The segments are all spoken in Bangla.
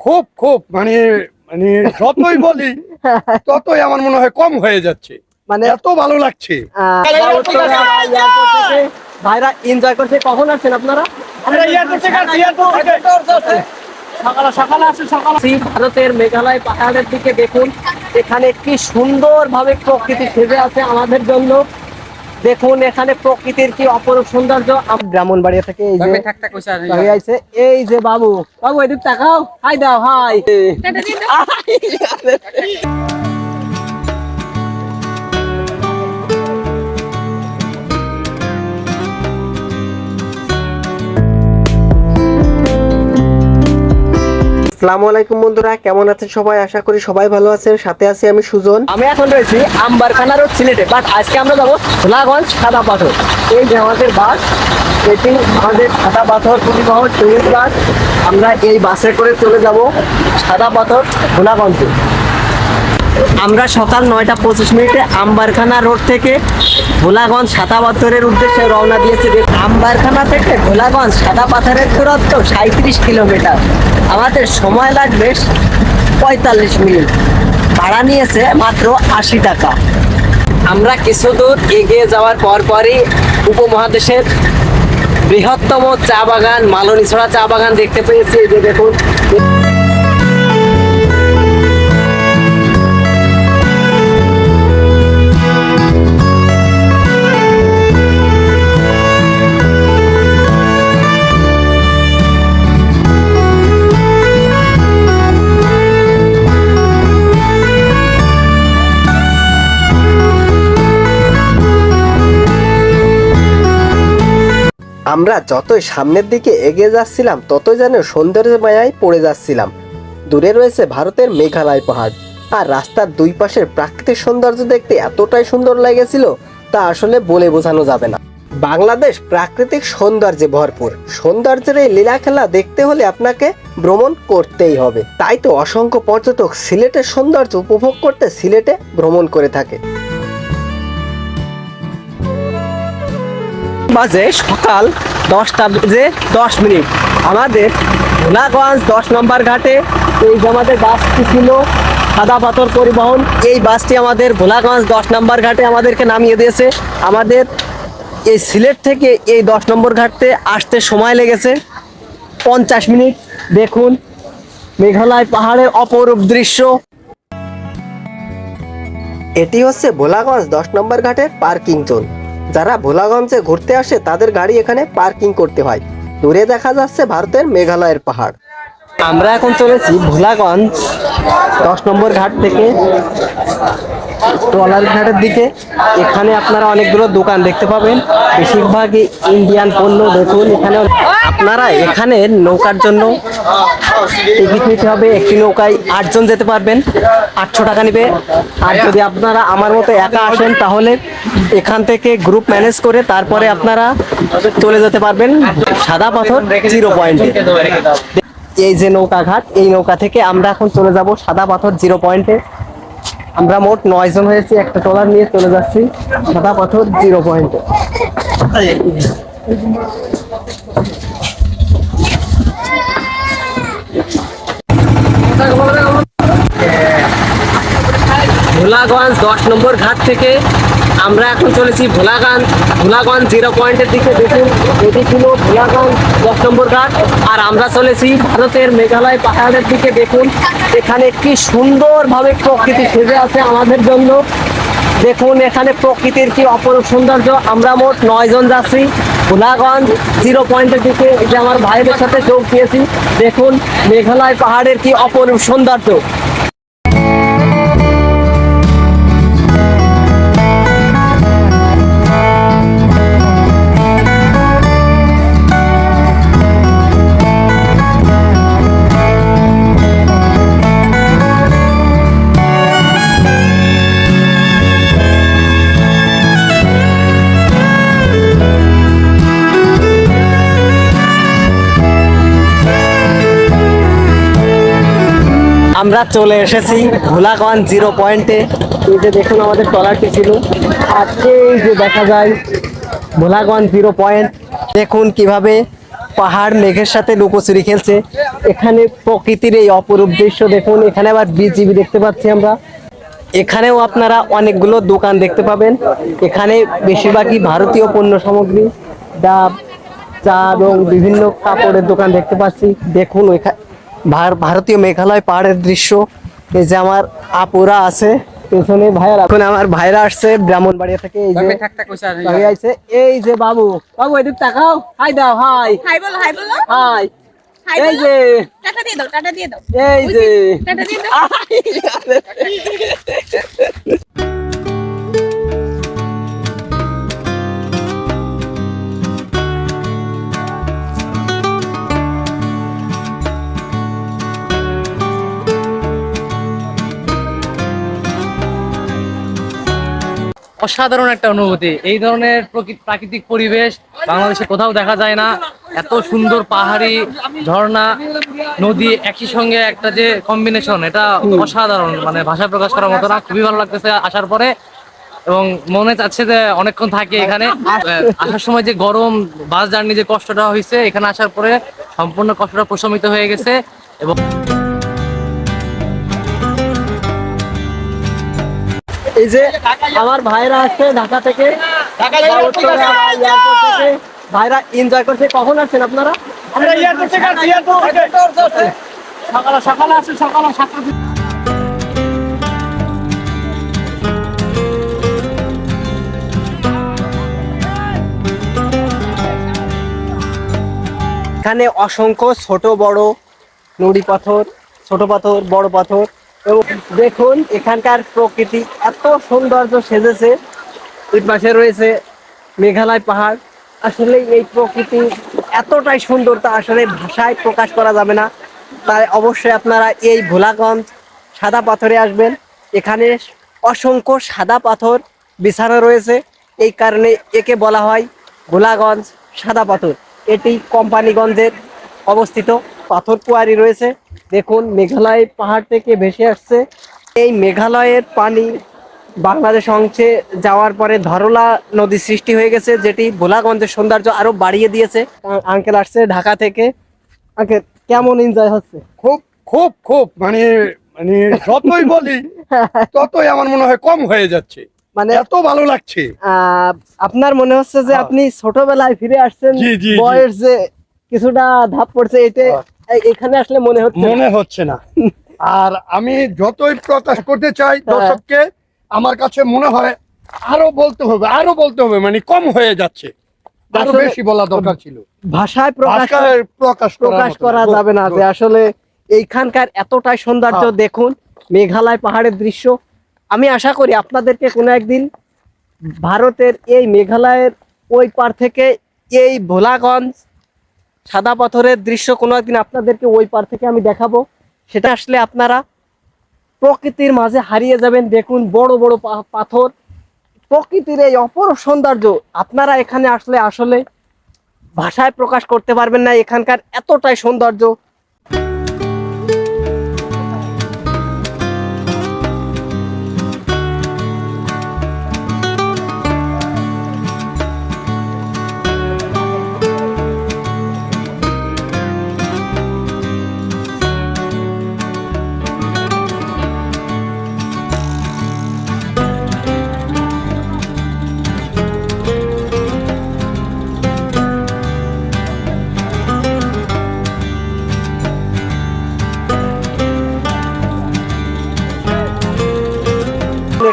খুব খুব মানে মানে যতই বলি ততই আমার মনে হয় কম হয়ে যাচ্ছে। মানে এত ভালো লাগছে। ভাইরা এনজয় করছে কখন আসছেন আপনারা? সকালে সকালে আসছে সকালে ভারতের মেঘালয় পাহাড়ের দিকে দেখুন। এখানে কি সুন্দর ভাবে প্রকৃতি সেজে আছে আমাদের জন্য। দেখুন এখানে প্রকৃতির কি অপরূপ সৌন্দর্য। ব্রাহ্মণ বাড়ি থেকে এই যে বাবু আইছে। এই যে বাবু। বাবু এদিক তাকাও। হাই দাও। হাই। আসসালামু আলাইকুম বন্ধুরা, কেমন আছেন সবাই? আশা করি সবাই ভালো আছেন, সাথে আছি আমি সুজন। আমি এখন রয়েছি আম্বারখানা রোড সিলেটে বাট আজকে আমরা যাব ভোলাগঞ্জ সাদা পাথর। এই যে আমাদের বাস, এটি আমাদের সাদা পাথর পরিবহন টুরিস্ট বাস। আমরা এই বাসে করে চলে যাব সাদা পাথর ভোলাগঞ্জে আমরা সকাল নয়টা পঁচিশ মিনিটে আম্বারখানা রোড থেকে ভোলাগঞ্জ পাথরের উদ্দেশ্যে রওনা দিয়েছি। আম্বারখানা থেকে ভোলাগঞ্জ সাদা পাথরের দূরত্ব সাঁত্রিশ কিলোমিটার। আমাদের সময় লাগবে পঁয়তাল্লিশ মিনিট। ভাড়া নিয়েছে মাত্র আশি টাকা। আমরা কিছু দূর এগিয়ে যাওয়ার পর পরই উপমহাদেশের বৃহত্তম চা বাগান, মালনীছড়া চা বাগান দেখতে পেয়েছি। এই যে দেখুন। আমরা যতই সামনের দিকে এগিয়ে যাচ্ছিলাম, ততই যেন সৌন্দর্যের মায়ায় পড়ে যাচ্ছিলাম। দূরে রয়েছে ভারতের মেঘালয় পাহাড়। আর রাস্তার দুই পাশের প্রাকৃতিক সৌন্দর্য দেখতে এতটাই সুন্দর লেগেছিল, তা আসলে বলে বোঝানো যাবে না। বাংলাদেশ প্রাকৃতিক সৌন্দর্যে ভরপুর। সৌন্দর্যের এই লীলা খেলা দেখতে হলে আপনাকে ভ্রমণ করতেই হবে। তাই তো অসংখ্য পর্যটক সিলেটের সৌন্দর্য উপভোগ করতে সিলেটে ভ্রমণ করে থাকে। বাজে সকাল দশটা বেজে দশ মিনিট। আমাদের ভোলাগঞ্জ দশ নম্বর ঘাটে এই যে আমাদের বাসটি ছিল সাদা পাথর পরিবহন। এই বাসটি আমাদের ভোলাগঞ্জ দশ নম্বর ঘাটে আমাদেরকে নামিয়ে দিয়েছে। আমাদের এই সিলেট থেকে এই দশ নম্বর ঘাটতে আসতে সময় লেগেছে পঞ্চাশ মিনিট। দেখুন, মেঘালয় পাহাড়ের অপরূপ দৃশ্য। এটি হচ্ছে ভোলাগঞ্জ দশ নম্বর ঘাটের পার্কিং জোন। যারা ভোলাগঞ্জে ঘুরতে আসে, তাদের গাড়ি এখানে পার্কিং করতে হয়। দূরে দেখা যাচ্ছে ভারতের মেঘালয়ের পাহাড়। আমরা এখন চলেছি ভোলাগঞ্জ দশ নম্বর ঘাট থেকে। ট্রলার ঘাটের দিকে। এখানে আপনারা অনেকগুলো দোকান দেখতে পাবেন। বেশিরভাগই ইন্ডিয়ান পণ্য। দেখুন এখানে আপনারা এখানে নৌকার জন্য টিকিট নিতে হবে। একটি নৌকায় আটজন যেতে পারবেন। আটশো টাকা নেবে। আর যদি আপনারা আমার মতো একা আসেন, তাহলে এখান থেকে গ্রুপ ম্যানেজ করে তারপরে আপনারা চলে যেতে পারবেন। সাদা পাথর জিরো পয়েন্টে এই যে নৌকা ঘাট এই নৌকা থেকে আমরা এখন চলে যাব সাদা পাথর জিরো পয়েন্টে আমরা মোট নয় জন হয়েছি, একটা ট্রলার নিয়ে চলে যাচ্ছি। সাদা পাথর জিরো পয়েন্টে। ভোলাগঞ্জ দশ নম্বর ঘাট থেকে আমরা এখন চলেছি ভোলাগঞ্জ। ভোলাগঞ্জ জিরো পয়েন্টের দিকে দেখুন এটি ছিল ভোলাগঞ্জ দশ নম্বর ঘাট। আর আমরা চলেছি ভারতের মেঘালয় পাহাড়ের দিকে দেখুন, এখানে কি সুন্দরভাবে প্রকৃতি সেজে আছে আমাদের জন্য। দেখুন, এখানে প্রকৃতির কি অপরূপ সৌন্দর্য। আমরা মোট নয় জন যাচ্ছি। ভোলাগঞ্জ জিরো পয়েন্টের দিকে যে আমার ভাইদের সাথে যোগ দিয়েছি। দেখুন, মেঘালয় পাহাড়ের কি অপরূপ সৌন্দর্য। আমরা চলে এসেছি ভোলাগঞ্জ জিরো পয়েন্টে। এই যে দেখুন আমাদের ট্রলারটি ছিল। এই যে দেখা যায় ভোলাগঞ্জ জিরো পয়েন্ট। দেখুন কীভাবে পাহাড় মেঘের সাথে লুকোচুরি খেলছে। এখানে প্রকৃতির এই অপরূপ দৃশ্য দেখুন। এখানে আবার বিজিবি দেখতে পাচ্ছি আমরা। এখানেও আপনারা অনেকগুলো দোকান দেখতে পাবেন। এখানে বেশিরভাগই ভারতীয় পণ্য সামগ্রী, ডাব, চা এবং বিভিন্ন কাপড়ের দোকান দেখতে পাচ্ছি। দেখুন ভার- ভারতীয় মেঘালয় পাহাড়ের দৃশ্য। এই যে আমার আপুরা আছে পেছনে ভাইয়ারা এখন আমার ভাইরা আসছে ব্রাহ্মণবাড়িয়া থেকে এই যে আইছে। এই যে বাবু বাবু এদিক তাকাও। হাই দাও হাই। হাই বলো হাই বলো। হাই। হাই এই যে টাটা দিয়ে দাও টাটা দিয়ে দাও। এই যে টাটা দিয়ে দাও। অসাধারণ একটা অনুভূতি। এই ধরনের প্রকৃ- প্রাকৃতিক পরিবেশ বাংলাদেশে কোথাও দেখা যায় না। এত সুন্দর পাহাড়ি ঝর্ণা, নদী একই সঙ্গে একটা যে কম্বিনেশন এটা অসাধারণ। মানে ভাষা প্রকাশ করার মতো না, খুবই ভালো লাগতেছে আসার পরে। এবং মনে চাচ্ছে যে অনেকক্ষণ থাকে এখানে। আসার সময় যে গরম, বাস জার্নি যে কষ্টটা হয়েছে, এখানে আসার পরে সম্পূর্ণ কষ্টটা প্রশমিত হয়ে গেছে। এবং এই যে আমার ভাইরা আসছে ঢাকা থেকে ভাইরা এনজয় করছে। কখন আসছেন আপনারা? সকালে সকালে আসে সকালে সাতটা এখানে অসংখ্য ছোট বড় নুড়ি পাথর ছোট পাথর বড় পাথর। এবং দেখুন, এখানকার প্রকৃতি এত সৌন্দর্য সেজেছে। ওই পাশে রয়েছে মেঘালয় পাহাড়। আসলে এই প্রকৃতি এতটাই সুন্দর, তা আসলে ভাষায় প্রকাশ করা যাবে না। তাই অবশ্যই আপনারা এই ভোলাগঞ্জ সাদা পাথরে আসবেন। এখানে অসংখ্য সাদা পাথর বিছানো রয়েছে। এই কারণে একে বলা হয় ভোলাগঞ্জ সাদা পাথর। এটি কোম্পানিগঞ্জের অবস্থিত পাথর কুয়ারি রয়েছে। দেখুন মেঘালয় পাহাড় থেকে ভেসে আসছে। এই মেঘালয়ের পানি বাংলাদেশ অংশে যাওয়ার পরে ধরলা নদী সৃষ্টি হয়ে গেছে যেটি ভোলাগঞ্জের সৌন্দর্য আরও বাড়িয়ে দিয়েছে। আঙ্কেল আসছে ঢাকা থেকে। আঙ্কেল কেমন এনজয় হচ্ছে? খুব খুব খুব মানে মানে যতই বলি ততই আমার মনে হয় কম হয়ে যাচ্ছে। মানে এত ভালো লাগছে। আহ, আপনার মনে হচ্ছে যে হ্যাঁ। আপনি ছোটবেলায় ফিরে আসছেন। বয়স যে কিছুটা ধাপ পড়ছে এটা এ- এখানে আসলে মনে হচ্ছে মনে হচ্ছে না আর আমি যতই প্রকাশ করতে চাই হ্যাঁ। দর্শককে আমার কাছে মনে হয় আরও বলতে হবে আরও বলতে হবে মানে কম হয়ে যাচ্ছে আরও বেশি বলা দরকার ছিল ভাষায় প্রকাশ প্রকাশ প্রকাশ করা। যাবে না যে আসলে এইখানকার এতটাই সৌন্দর্য হ্যাঁ। দেখুন মেঘালয় পাহাড়ের দৃশ্য আমি আশা করি আপনাদেরকে কোনো একদিন ভারতের এই মেঘালয়ের ওই পার থেকে এই ভোলাগঞ্জ সাদা পাথরের দৃশ্য কোনো একদিন আপনাদেরকে ওই পার থেকে আমি দেখাবো। সেটা আসলে আপনারা প্রকৃতির মাঝে হারিয়ে যাবেন। দেখুন, বড় বড় পাথর। প্রকৃতির এই অপর সৌন্দর্য আপনারা এখানে আসলে আসলে ভাষায় প্রকাশ করতে পারবেন না। এখানকার এতটাই সৌন্দর্য।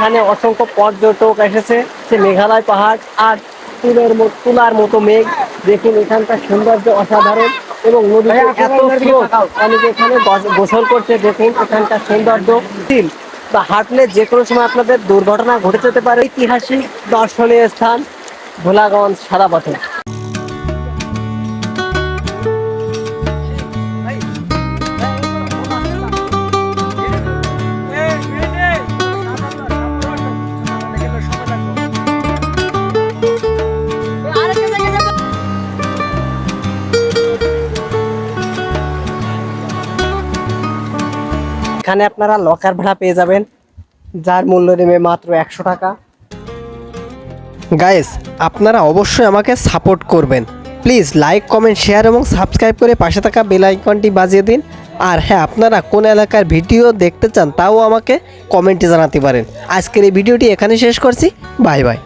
এখানে অসংখ্য পর্যটক এসেছে। সে মেঘালয় পাহাড় আর তুলের মতো তুলার মতো মেঘ। দেখুন এখানকার সৌন্দর্য অসাধারণ এবং নদীতে এত স্রোত। অনেকে এখানে গস- গোসল করছে দেখুন এখানকার সৌন্দর্য তিল বা হাঁটলে যে কোনো সময় আপনাদের দুর্ঘটনা ঘটে যেতে পারে। ঐতিহাসিক দর্শনীয় স্থান ভোলাগঞ্জ সারা পাথর এখানে আপনারা লকার ভাড়া পেয়ে যাবেন, যার মূল্য নেবে মাত্র একশো টাকা। গাইস আপনারা অবশ্যই আমাকে সাপোর্ট করবেন। প্লিজ লাইক কমেন্ট শেয়ার এবং সাবস্ক্রাইব করে পাশে থাকা বেল আইকনটি বাজিয়ে দিন। আর হ্যাঁ আপনারা কোন এলাকার ভিডিও দেখতে চান, তাও আমাকে কমেন্টে জানাতে পারেন। আজকের এই ভিডিওটি এখানে শেষ করছি। Bye bye